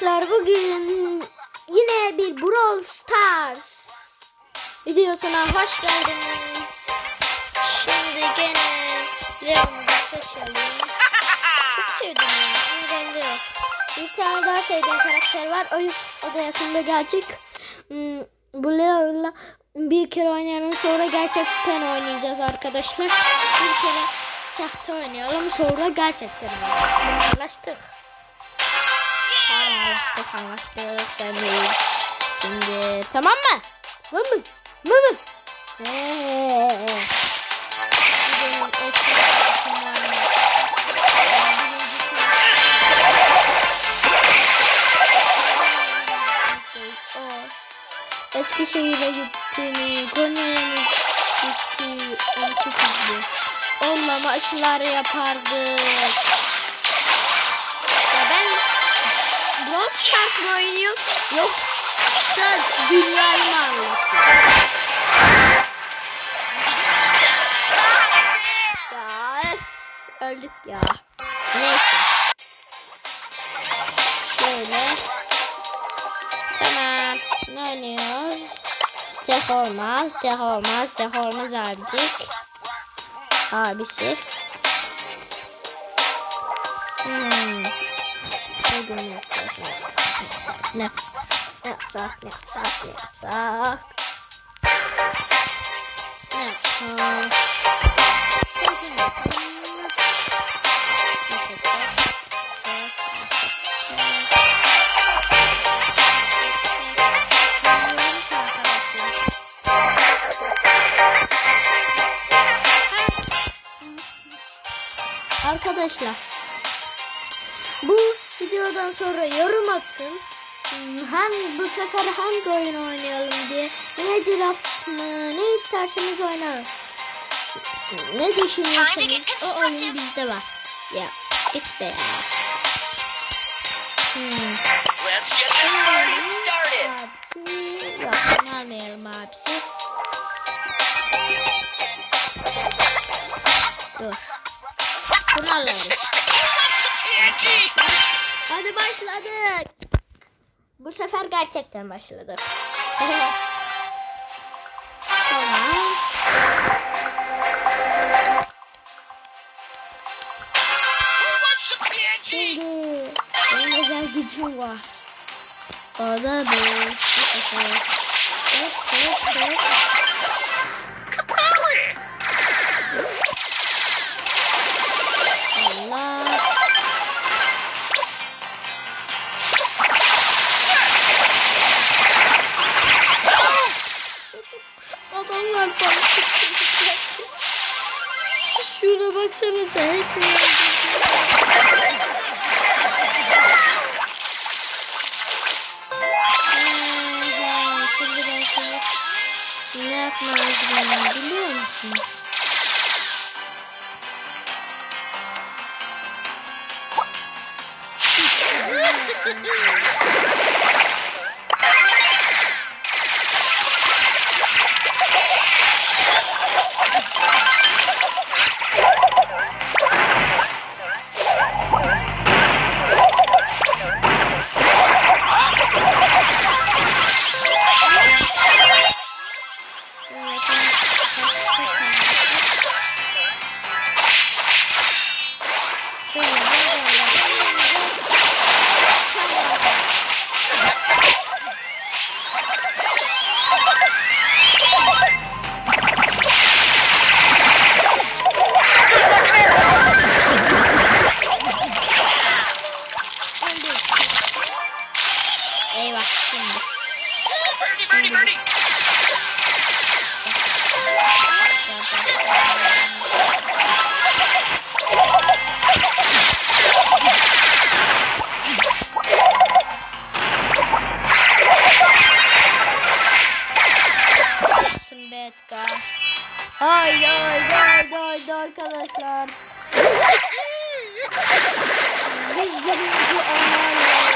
Arkadaşlar bugün yine bir Brawl Stars videosuna hoş geldiniz. Şimdi gene Leon'u seçelim. Çok sevdim ya ama bende yok. Bir tane daha sevdiğim karakter var. O, o da yakında gelecek. Hmm, bu Leo'yla bir kere oynayalım sonra gerçekten oynayacağız arkadaşlar. Bir kere sahte oynayalım sonra gerçekten oynayacağız. Anlaştık. Anlaştık anlaştık sen değil. Şimdi tamam mı? Tamam mı? Tamam mı? Eee. Eskişehir'e gitti mi? Konya'ya mı gitti? Onu çok üzüldüm. Onunla maçlar yapardık. Stars mı oynuyorum yoksa dünyayı mı anlatıyorum? Ya öf, öldük ya. Neyse. Şöyle. Tamam. Ne oynuyoruz? Tek olmaz, tek olmaz, tek olmaz abicik. Abisi. Hmm. Ne ne yapsak, ne. Arkadaşlar bu videodan sonra yorum atın. Hmm, Hem bu sefer hangi oyun oynayalım diye. Ne draft mı ne isterseniz oynarım. Ne düşünüyorsanız o oyun bizde var. Ya git be ya. Hmm. Let's get this party started. Abisi yok bunu almayalım abisi. Dur. Bunu alalım. Hadi başladık. Bu sefer gerçekten TNT? Şimdi benim özel gücüm var. O da bu. Hop hop hop. Adamlar bana Şuna baksanıza hepsi Şimdi ben sana ne yapmam lazım biliyor musunuz? Arkadaşlar. Biz birinci olalım.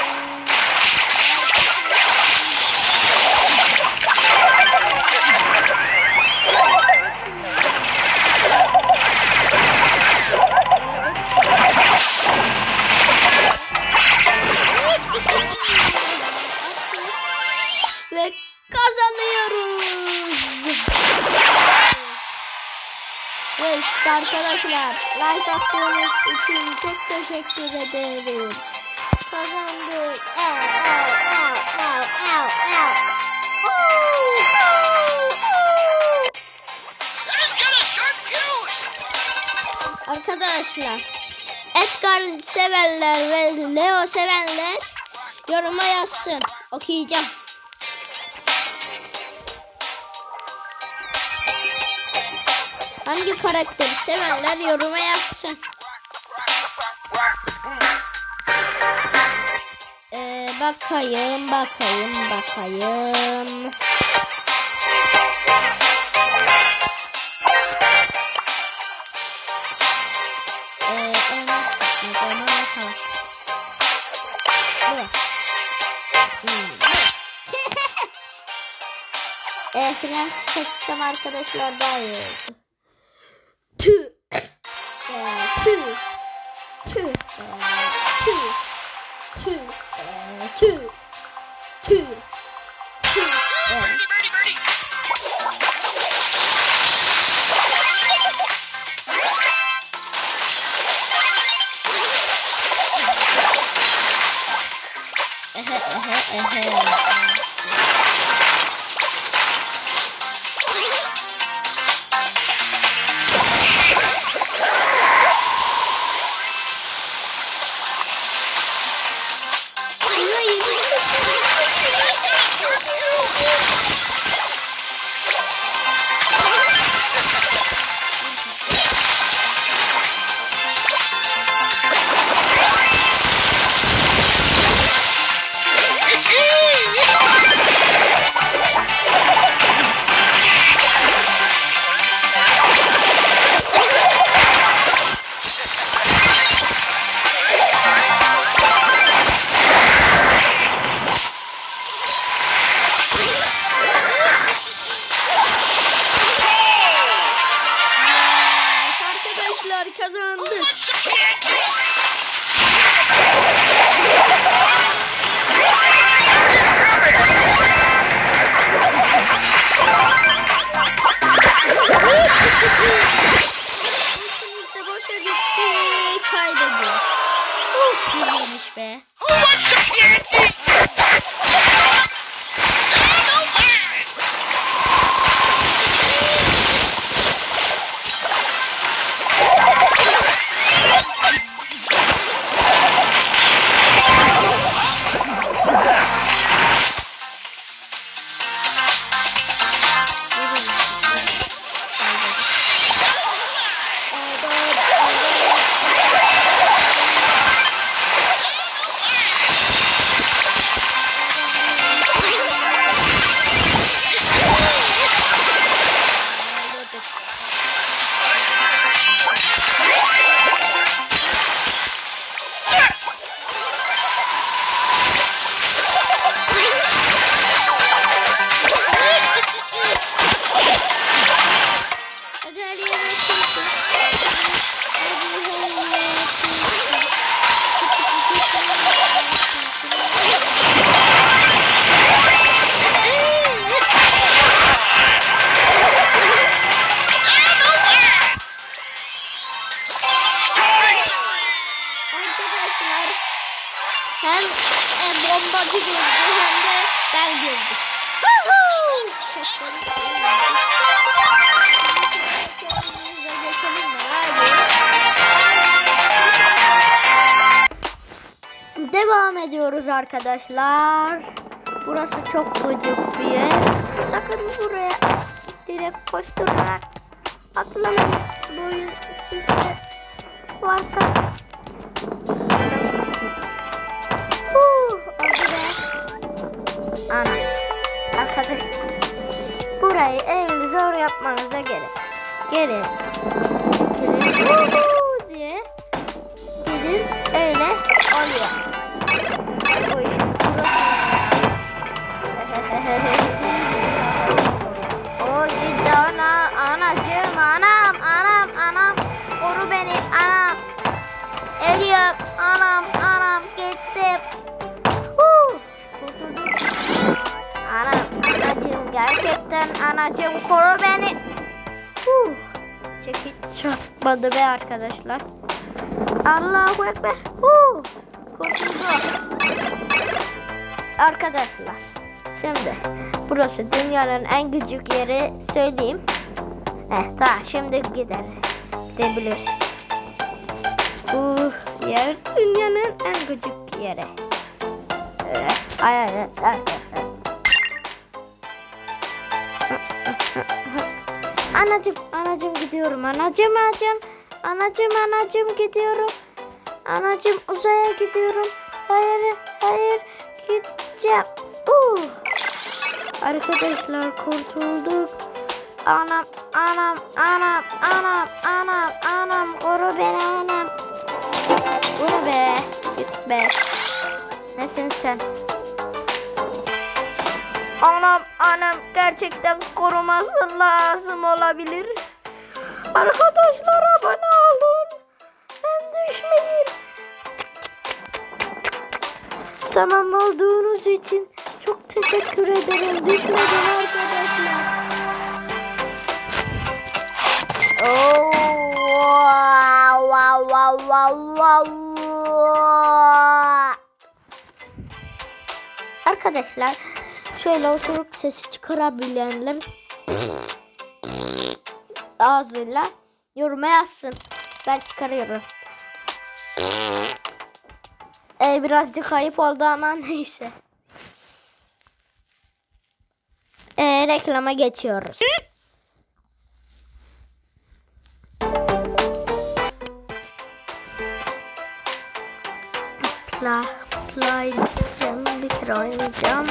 Arkadaşlar like attığınız için çok teşekkür ederim. Kazandık. Arkadaşlar Edgar sevenler ve Leo sevenler yoruma yazsın. Okuyacağım. Hangi karakteri sevenler yoruma yazsın. Ee, bakayım, bakayım, bakayım. Ee, elmas kapmaca, bana savaştık. Bu. Hmm. e, Frank seçsem arkadaşlar daha iyi oldu. Tüh. Ee, tüh. Tüh. Ee, tüh. Tüh. Ee, tüh. Tüh. Tüh. Ee, Birdie, birdie, Arkadaşlar arkadaşlar. Burası çok gıcık bir yer. Sakın buraya direkt koşturarak atlamayın. Oyun sizde varsa be. Ana. Arkadaşlar. Burayı evli zor yapmanıza gerek. Gelin. Gelin. Diye. Gidin öyle oluyor. Ölüyorum. Anam anam gittim. Huu. Anam anacığım. gerçekten anacığım koru beni. Huh. Çekil çarpmadı be arkadaşlar. Allahu Ekber. Huh. Kurtuldu. Arkadaşlar şimdi burası dünyanın en gıcık yeri söyleyeyim. Eh tamam şimdi gider. Gidebiliriz. Bu yer dünyanın en gıcık yeri. Ay ay. ay, ay. Anacım, anacım gidiyorum. Anacım, anacım. Anacım, anacım gidiyorum. Anacım uzaya gidiyorum. Hayır, hayır gideceğim. Uh. Arkadaşlar kurtulduk. Anam, anam, anam, anam, anam, anam. Koru beni anam. Bu ne be? Git be. Nesin sen? Anam anam gerçekten koruması lazım olabilir. Arkadaşlar abone olun. Ben düşmeyeyim. Tamam olduğunuz için çok teşekkür ederim. Düşmedim arkadaşlar. Oh, wow, wow, wow, wow, wow. Arkadaşlar şöyle oturup sesi çıkarabilenler ağzıyla yoruma yazsın. Ben çıkarıyorum. Ee, birazcık ayıp oldu ama neyse. Ee, reklama geçiyoruz. Pla, play diyeceğim. Bir kere oynayacağım.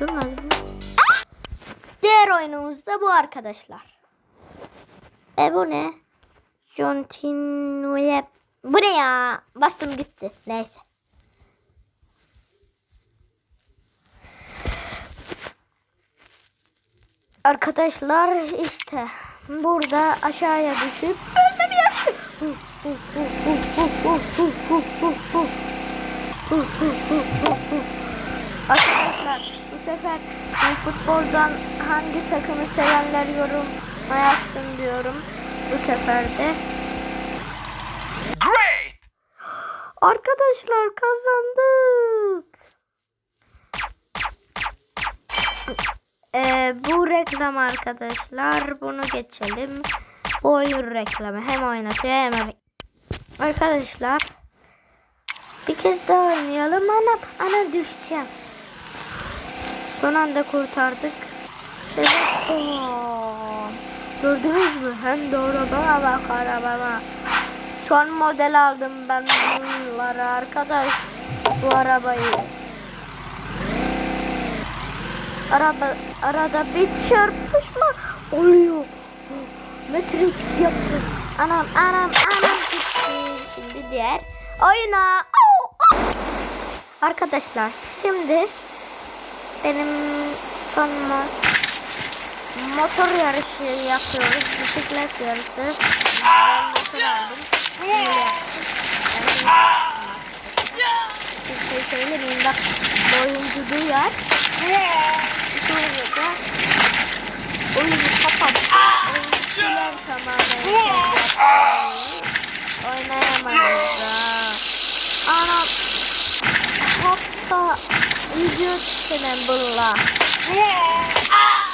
Durdurmadım mı? Diğer oyunumuz da bu arkadaşlar. E bu ne? Continue. Bu ne ya? Bastım gitti. Neyse. Arkadaşlar işte burada aşağıya düşüp böyle bir yaşı. Bu sefer futboldan hangi takımı sevenler yoruma yazsın diyorum. Bu sefer de Great! Arkadaşlar kazandık. Ee, bu reklam arkadaşlar. Bunu geçelim. Bu oyun reklamı. Hem oynatıyor hem Arkadaşlar. Bir kez daha oynayalım. Ana, ana düşeceğim. Son anda kurtardık. Evet. Gördünüz mü? Hem arabama bak arabama. Son model aldım ben bunları arkadaş. Bu arabayı. Araba arada bir çarpışma oluyor. Matrix yaptım. Anam anam anam gitti. Şimdi diğer oyuna. Arkadaşlar şimdi benim son mo- motor yarışı yapıyoruz. Bisiklet yarışı. Ben motor aldım. Böyle yaptım. Bir şey söylemeyeyim bak. Bu oyuncu duyar. Sonra da oyunu kapat. Oyuncular tamamen Oynayamayız da. Anam. Hatta video çekemem bununla.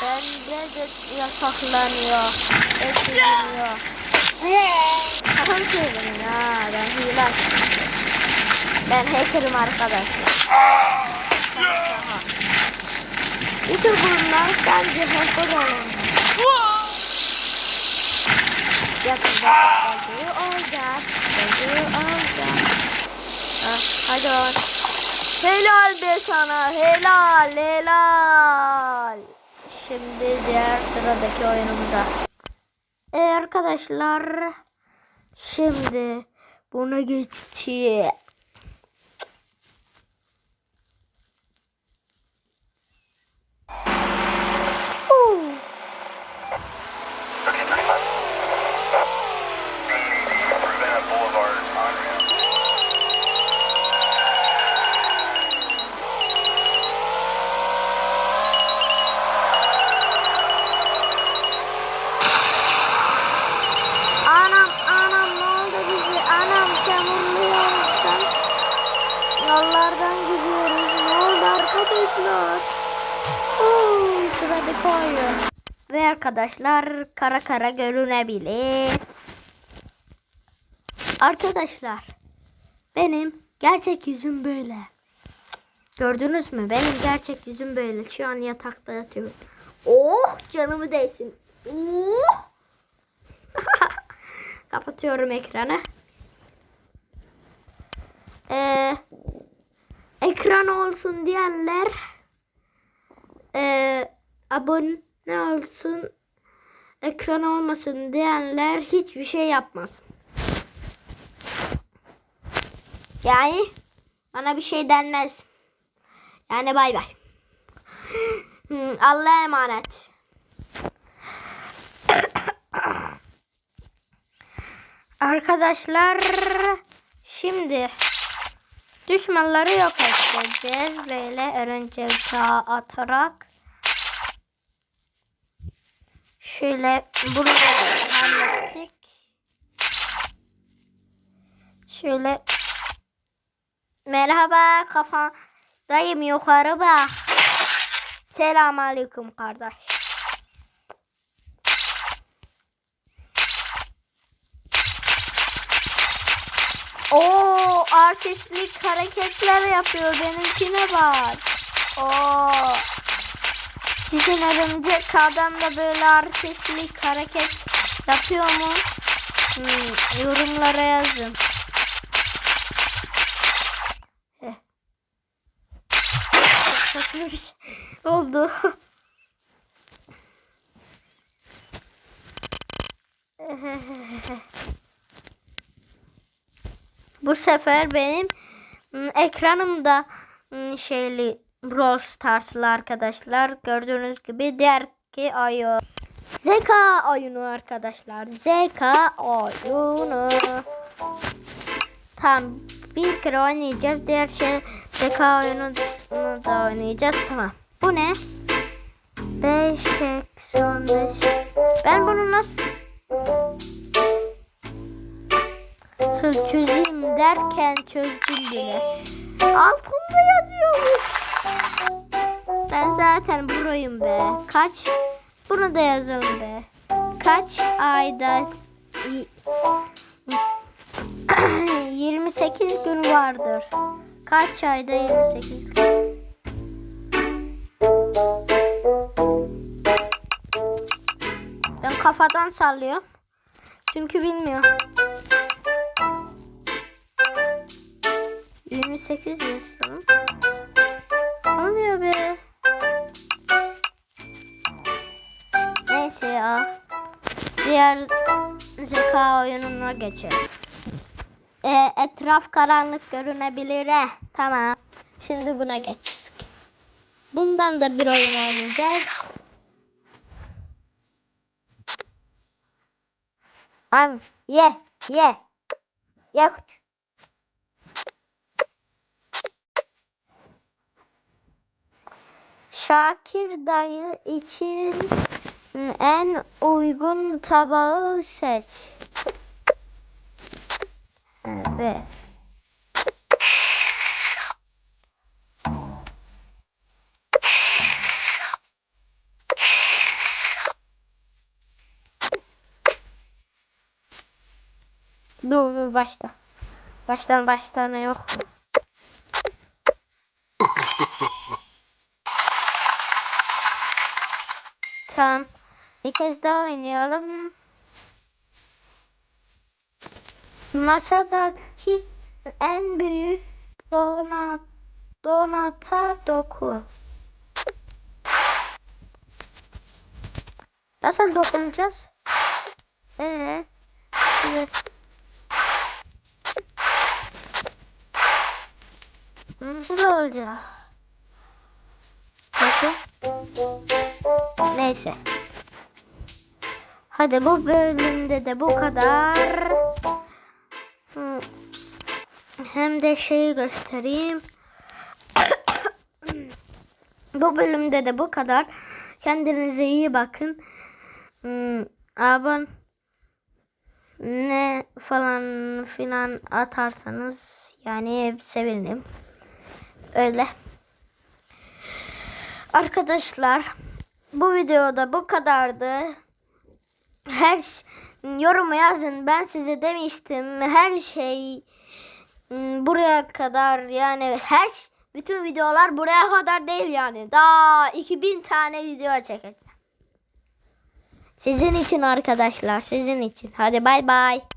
Bende de yasaklanıyor. Ediliyor. Sakın söyleyin ha. Ben hile. Ben hacker'ım arkadaşlar. Şaka. YouTuber'lar sence hacker olun. Yakında olacak. Olacak. Ah, hadi on. Helal be sana. Helal helal. Şimdi diğer sıradaki oyunumuza. E arkadaşlar. Şimdi buna geçti. Arkadaşlar kara kara görünebilir. Arkadaşlar benim gerçek yüzüm böyle. Gördünüz mü? Benim gerçek yüzüm böyle. Şu an yatakta yatıyorum. Oh canımı değsin. Oh. Kapatıyorum ekranı. Ee, ekran olsun diyenler ee, abone olsun ekran olmasın diyenler hiçbir şey yapmasın. Yani bana bir şey denmez. Yani bay bay. Allah'a emanet. Arkadaşlar şimdi düşmanları yok edeceğiz. Böyle örümcek atarak. Şöyle bunu hallettik. Şöyle merhaba kafa dayım yukarı bak. Selam aleyküm kardeş. Oo artistlik hareketler yapıyor benimkine bak. Oo. Sizin örümcek adam da böyle artistlik hareket yapıyor mu? Hmm, yorumlara yazın. Bir şey oldu. Bu sefer benim ım, ekranımda ım, şeyli Brawl Stars'lı arkadaşlar. Gördüğünüz gibi diğer ki oyun. Zeka oyunu arkadaşlar. Zeka oyunu. Tamam. Bir kere oynayacağız. Diğer şey zeka oyunu da oynayacağız. Tamam. Bu ne? 5 eksi 15. Ben bunu Nasıl çözeyim derken çözdüm bile. Altında yazıyormuş. Ben zaten burayım be. Kaç? Bunu da yazalım be. Kaç ayda y- 28 gün vardır. Kaç ayda 28 gün? Ben kafadan sallıyorum. Çünkü bilmiyorum. 28 yazalım. Diğer zeka oyununa geçelim. Ee, etraf karanlık görünebilir. he. Tamam. Şimdi buna geçtik. Bundan da bir oyun oynayacağız. Abi ye ye. Ye. Şakir dayı için en uygun tabağı seç. Evet. Dur dur başla. Baştan baştan yok. Tamam. Bir kez daha oynayalım. Masadaki en büyük donat Donata doku. Nasıl dokunacağız? Ee, evet. Nasıl olacak? Bakın. Neyse. Hadi bu bölümde de bu kadar. Hem de şeyi göstereyim. bu bölümde de bu kadar. Kendinize iyi bakın. Hmm, abon ne falan filan atarsanız yani sevinirim. Öyle. Arkadaşlar bu videoda bu kadardı. Her yorumu yazın. Ben size demiştim. Her şey buraya kadar yani her bütün videolar buraya kadar değil yani. Daha 2000 tane video çekeceğim. Sizin için arkadaşlar, sizin için. Hadi bay bay.